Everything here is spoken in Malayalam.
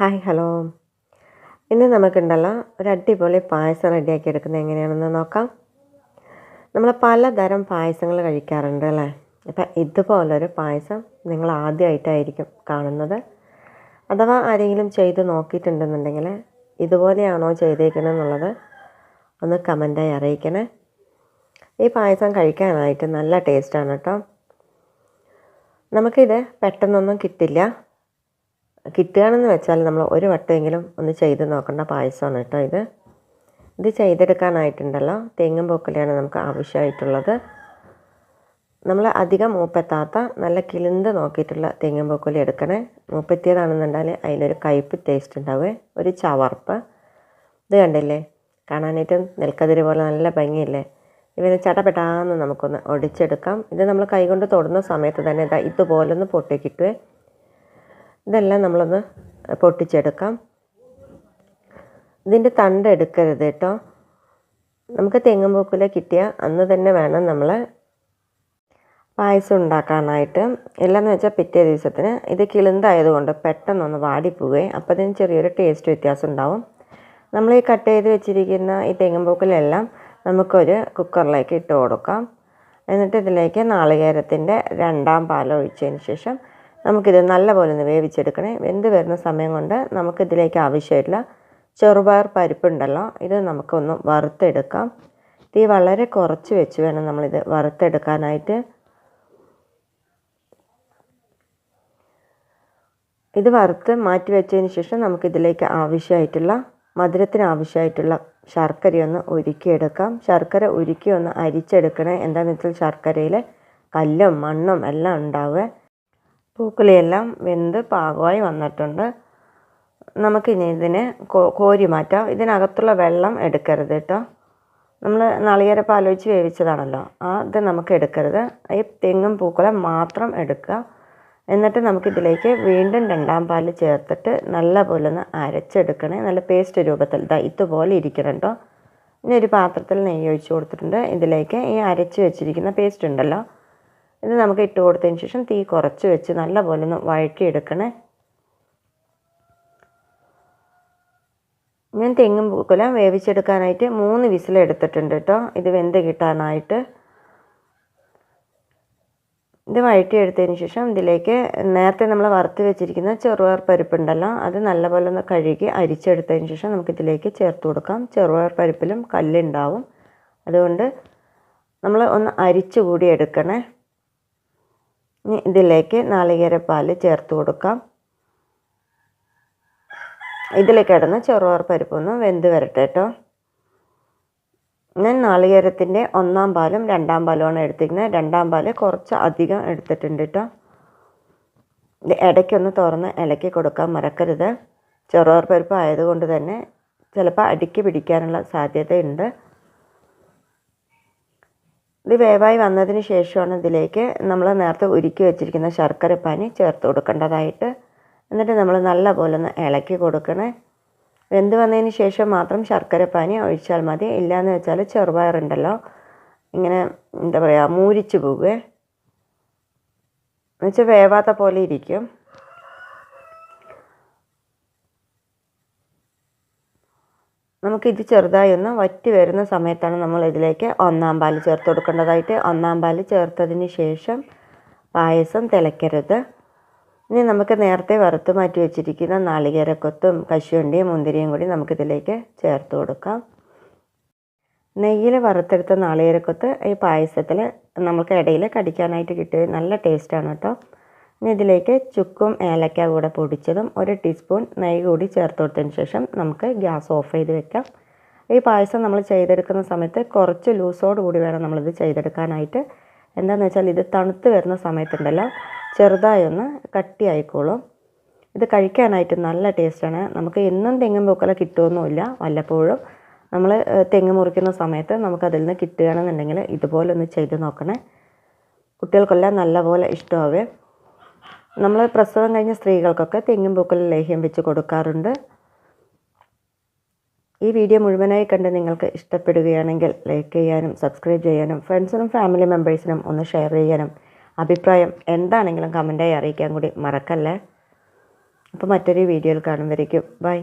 Hi hello. ഇന്ന് നമുക്കുണ്ടല്ലോ ഒരു അടിപൊളി പായസം റെഡിയാക്കി എടുക്കുന്നത് എങ്ങനെയാണെന്ന് നോക്കാം. നമ്മൾ പലതരം പായസങ്ങൾ കഴിക്കാറുണ്ട് അല്ലേ? അപ്പം ഇതുപോലൊരു പായസം നിങ്ങൾ ആദ്യമായിട്ടായിരിക്കും കാണുന്നത്. അഥവാ ആരെങ്കിലും ചെയ്ത് നോക്കിയിട്ടുണ്ടെന്നുണ്ടെങ്കിൽ ഇതുപോലെയാണോ ചെയ്തേക്കണമെന്നുള്ളത് ഒന്ന് കമന്റായി അറിയിക്കണേ. ഈ പായസം കഴിക്കാനായിട്ട് നല്ല ടേസ്റ്റാണ് കേട്ടോ. നമുക്കിത് പെട്ടെന്നൊന്നും കിട്ടില്ല. കിട്ടുകയാണെന്ന് വെച്ചാൽ നമ്മൾ ഒരു വട്ടമെങ്കിലും ഒന്ന് ചെയ്ത് നോക്കേണ്ട പായസമാണ് കേട്ടോ ഇത്. ഇത് ചെയ്തെടുക്കാനായിട്ടുണ്ടല്ലോ. തെങ്ങും പൂക്കലയാണ് നമുക്ക് ആവശ്യമായിട്ടുള്ളത്. നമ്മൾ അധികം മൂപ്പെത്താത്ത നല്ല കിളിന്ത് നോക്കിയിട്ടുള്ള തെങ്ങും പൂക്കലി എടുക്കണേ. മൂപ്പെത്തിയതാണെന്നുണ്ടെങ്കിൽ അതിലൊരു കയ്പ്പ് ടേസ്റ്റ് ഉണ്ടാവേ. ഒരു ചവർപ്പ്. ഇത് കണ്ടില്ലേ? കാണാനായിട്ട് നെൽക്കതിരി പോലെ നല്ല ഭംഗിയില്ലേ? ഇവനെ ചടപെട്ടാന്ന് നമുക്കൊന്ന് ഒടിച്ചെടുക്കാം. ഇത് നമ്മൾ കൈകൊണ്ട് തൊടുന്ന സമയത്ത് തന്നെ ഇതാ ഇതുപോലൊന്ന് പൊട്ടി കിട്ടുവേ ഇതെല്ലാം നമ്മളൊന്ന് പൊട്ടിച്ചെടുക്കാം. ഇതിന്റെ തണ്ട് എടുക്കരുത് കേട്ടോ. നമുക്ക് തെങ്ങും പൂക്കുല കിട്ടിയ അന്ന് തന്നെ വേണം നമ്മൾ പായസം ഉണ്ടാക്കാനായിട്ട്. എല്ലാന്ന് വെച്ചാൽ പിറ്റേ ദിവസത്തിന് ഇത് കിളിന്തായതുകൊണ്ട് പെട്ടെന്നൊന്ന് വാടിപ്പോവുകയും അപ്പോൾ അതിന് ചെറിയൊരു ടേസ്റ്റ് വ്യത്യാസം ഉണ്ടാവും. നമ്മൾ ഈ കട്ട് ചെയ്ത് വെച്ചിരിക്കുന്ന ഈ തെങ്ങും പൂക്കലെല്ലാം നമുക്കൊരു കുക്കറിലേക്ക് ഇട്ട് കൊടുക്കാം. എന്നിട്ട് ഇതിലേക്ക് നാളികേരത്തിന്റെ രണ്ടാം പാൽ ഒഴിച്ചതിന് ശേഷം നമുക്കിത് നല്ലപോലെ ഒന്ന് വേവിച്ചെടുക്കണേ. വെന്ത് വരുന്ന സമയം കൊണ്ട് നമുക്കിതിലേക്ക് ആവശ്യമായിട്ടുള്ള ചെറുപയർ പരിപ്പുണ്ടല്ലോ ഇത് നമുക്കൊന്ന് വറുത്തെടുക്കാം. തീ വളരെ കുറച്ച് വെച്ച് വേണം നമ്മളിത് വറുത്തെടുക്കാനായിട്ട്. ഇത് വറുത്ത് മാറ്റി വെച്ചതിന് ശേഷം നമുക്കിതിലേക്ക് ആവശ്യമായിട്ടുള്ള മധുരത്തിന് ആവശ്യമായിട്ടുള്ള ശർക്കരയൊന്ന് ഉരുക്കിയെടുക്കാം. ശർക്കര ഉരുക്കി ഒന്ന് അരിച്ചെടുക്കണേ. എന്താണെന്ന് വെച്ചാൽ ശർക്കരയിൽ കല്ലും മണ്ണും എല്ലാം ഉണ്ടാവുക. പൂക്കുളിയെല്ലാം വെന്ത് പാകമായി വന്നിട്ടുണ്ട്. നമുക്കിനി ഇതിനെ കോരി മാറ്റാം. ഇതിനകത്തുള്ള വെള്ളം എടുക്കരുത് കേട്ടോ. നമ്മൾ നാളികേര പാലൊഴിച്ച് വേവിച്ചതാണല്ലോ. ആ ഇത് നമുക്ക് എടുക്കരുത്. ഈ തെങ്ങും പൂക്കുളം മാത്രം എടുക്കുക. എന്നിട്ട് നമുക്കിതിലേക്ക് വീണ്ടും രണ്ടാം പാൽ ചേർത്തിട്ട് നല്ല പോലെ ഒന്ന് അരച്ചെടുക്കണേ. നല്ല പേസ്റ്റ് രൂപത്തിൽ. ഇതാ ഇതുപോലെ ഇരിക്കണം കേട്ടോ. ഇനി ഒരു പാത്രത്തിൽ നെയ്യ് ഒഴിച്ച് കൊടുത്തിട്ടുണ്ട്. ഇതിലേക്ക് ഈ അരച്ച് വെച്ചിരിക്കുന്ന പേസ്റ്റ് ഉണ്ടല്ലോ. ഇത് നമുക്ക് ഇട്ട് കൊടുത്തതിന് ശേഷം തീ കുറച്ച് വെച്ച് നല്ല പോലെ ഒന്ന് വഴറ്റിയെടുക്കണേ. ഞാൻ തെങ്ങും പൂക്കുല വേവിച്ചെടുക്കാനായിട്ട് മൂന്ന് വിസിൽ എടുത്തിട്ടുണ്ട് കേട്ടോ. ഇത് വെന്ത് കിട്ടാനായിട്ട്. ഇത് വഴറ്റിയെടുത്തതിന് ശേഷം ഇതിലേക്ക് നേരത്തെ നമ്മൾ വറുത്ത് വെച്ചിരിക്കുന്ന ചെറുപയർ പരിപ്പുണ്ടല്ലോ അത് നല്ലപോലെ ഒന്ന് കഴുകി അരിച്ചെടുത്തതിന് ശേഷം നമുക്കിതിലേക്ക് ചേർത്ത് കൊടുക്കാം. ചെറുപയർ പരിപ്പിലും കല്ലുണ്ടാവും. അതുകൊണ്ട് നമ്മൾ ഒന്ന് അരിച്ചു കൂടി എടുക്കണേ. ഇനി ഇതിലേക്ക് നാളികേരപ്പാൽ ചേർത്ത് കൊടുക്കാം. ഇതിലേക്ക് കിടന്ന് ചെറുപയർ പരിപ്പൊന്ന് വെന്ത് വരട്ടെ കേട്ടോ ഞാൻ നാളികേരത്തിന്റെ ഒന്നാം പാലും രണ്ടാം പാലുമാണ് എടുത്തിരിക്കുന്നത്. രണ്ടാം പാൽ കുറച്ച് അധികം എടുത്തിട്ടുണ്ട് കേട്ടോ ഇത് ഇടയ്ക്കൊന്ന് തുറന്ന് ഇളക്കി കൊടുക്കാൻ മറക്കരുത്. ചെറുപയർ പരിപ്പ് ആയതുകൊണ്ട് തന്നെ ചിലപ്പോൾ അടുക്കി പിടിക്കാനുള്ള സാധ്യതയുണ്ട്. ഇത് വേവായി വന്നതിന് ശേഷമാണ് ഇതിലേക്ക് നമ്മൾ നേരത്തെ ഉരുക്കി വെച്ചിരിക്കുന്ന ശർക്കര പാനി ചേർത്ത് കൊടുക്കേണ്ടതായിട്ട്. എന്നിട്ട് നമ്മൾ നല്ല പോലെ ഒന്ന് ഇളക്കി കൊടുക്കണേ. വെന്ത് വന്നതിന് ശേഷം മാത്രം ശർക്കര പാനി ഒഴിച്ചാൽ മതി. ഇല്ലയെന്ന് വെച്ചാൽ ചെറുപയറുണ്ടല്ലോ. ഇങ്ങനെ എന്താ പറയുക മൂരിച്ച് പോകുവേ എന്നുവെച്ചാൽ വേവാത്ത പോലെ ഇരിക്കും. നമുക്കിത് ചെറുതായി ഒന്ന് വറ്റി വരുന്ന സമയത്താണ് നമ്മൾ ഇതിലേക്ക് ഒന്നാം പാൽ ചേർത്ത് കൊടുക്കേണ്ടതായിട്ട്. ഒന്നാം പാൽ ചേർത്തതിന് ശേഷം പായസം തിളയ്ക്കരുത്. ഇനി നമുക്ക് നേരത്തെ വറുത്ത് മാറ്റി വെച്ചിരിക്കുന്ന നാളികേരക്കൊത്തും കശുവണ്ടിയും മുന്തിരിയും കൂടി നമുക്കിതിലേക്ക് ചേർത്ത് കൊടുക്കാം. നെയ്യിൽ വറുത്തെടുത്ത നാളികേരക്കൊത്ത് ഈ പായസത്തിൽ നമുക്ക് ഇടയിൽ കടിക്കാനായിട്ട് കിട്ടിയ നല്ല ടേസ്റ്റാണ് കേട്ടോ. ഇനി ഇതിലേക്ക് ചുക്കും ഏലക്ക കൂടെ പൊടിച്ചതും ഒരു ടീസ്പൂൺ നെയ്യ് കൂടി ചേർത്ത് കൊടുത്തതിന് ശേഷം നമുക്ക് ഗ്യാസ് ഓഫ് ചെയ്ത് വെക്കാം. ഈ പായസം നമ്മൾ ചെയ്തെടുക്കുന്ന സമയത്ത് കുറച്ച് ലൂസോട് കൂടി വേണം നമ്മളിത് ചെയ്തെടുക്കാനായിട്ട്. എന്താണെന്ന് വെച്ചാൽ ഇത് തണുത്ത് വരുന്ന സമയത്തുണ്ടല്ലോ ചെറുതായി ഒന്ന് കട്ടിയായിക്കോളും. ഇത് കഴിക്കാനായിട്ട് നല്ല ടേസ്റ്റാണ്. നമുക്ക് എന്നും തെങ്ങും പൂക്കല കിട്ടുമൊന്നുമില്ല വല്ലപ്പോഴും. നമ്മൾ തെങ്ങ് മുറിക്കുന്ന സമയത്ത് നമുക്കതിൽ നിന്ന് കിട്ടുകയാണെന്നുണ്ടെങ്കിൽ ഇതുപോലെ ഒന്ന് ചെയ്ത് നോക്കണേ. കുട്ടികൾക്കെല്ലാം നല്ലപോലെ ഇഷ്ടമാവേ. നമ്മൾ പ്രസവം കഴിഞ്ഞ സ്ത്രീകൾക്കൊക്കെ തെങ്ങും പൂക്കൽ ലേഹ്യം വെച്ച് കൊടുക്കാറുണ്ട്. ഈ വീഡിയോ മുഴുവനായി കണ്ട് നിങ്ങൾക്ക് ഇഷ്ടപ്പെടുകയാണെങ്കിൽ ലൈക്ക് ചെയ്യാനും സബ്സ്ക്രൈബ് ചെയ്യാനും ഫ്രണ്ട്സിനും ഫാമിലി മെമ്പേഴ്സിനും ഒന്ന് ഷെയർ ചെയ്യാനും അഭിപ്രായം എന്താണെങ്കിലും കമന്റായി അറിയിക്കാൻ കൂടി മറക്കല്ലേ. അപ്പോൾ മറ്റൊരു വീഡിയോയിൽ കാണും വരയ്ക്കും ബൈ